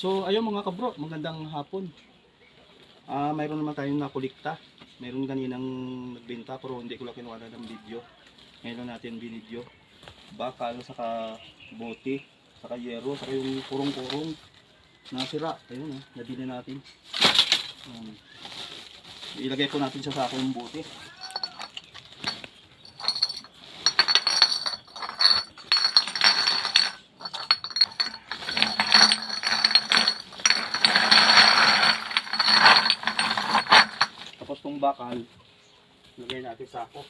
So, ayun mga kabro, magandang hapon. Ah, mayroon naman tayong nakulikta. Mayroon kaninang nagbenta pero hindi ko lang kinuha ng video. Ngayon natin binidyo. Bakal, saka bote, saka yero, saka yung kurong-kurong nasira. Ayun, oh, nabili natin. Um, ilagay ko natin sa sako yung bote. Tapos tong bakal, lagay natin sa sako.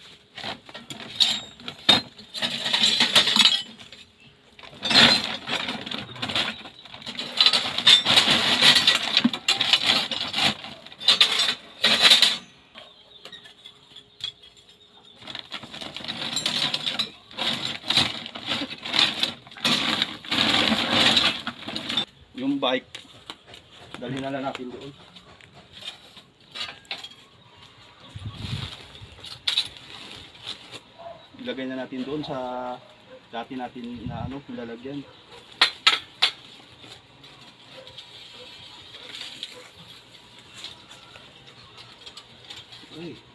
Yung bike, dalhin na lang natin doon. Ilagay na natin doon sa dati natin na ano, nilalagyan. Uy.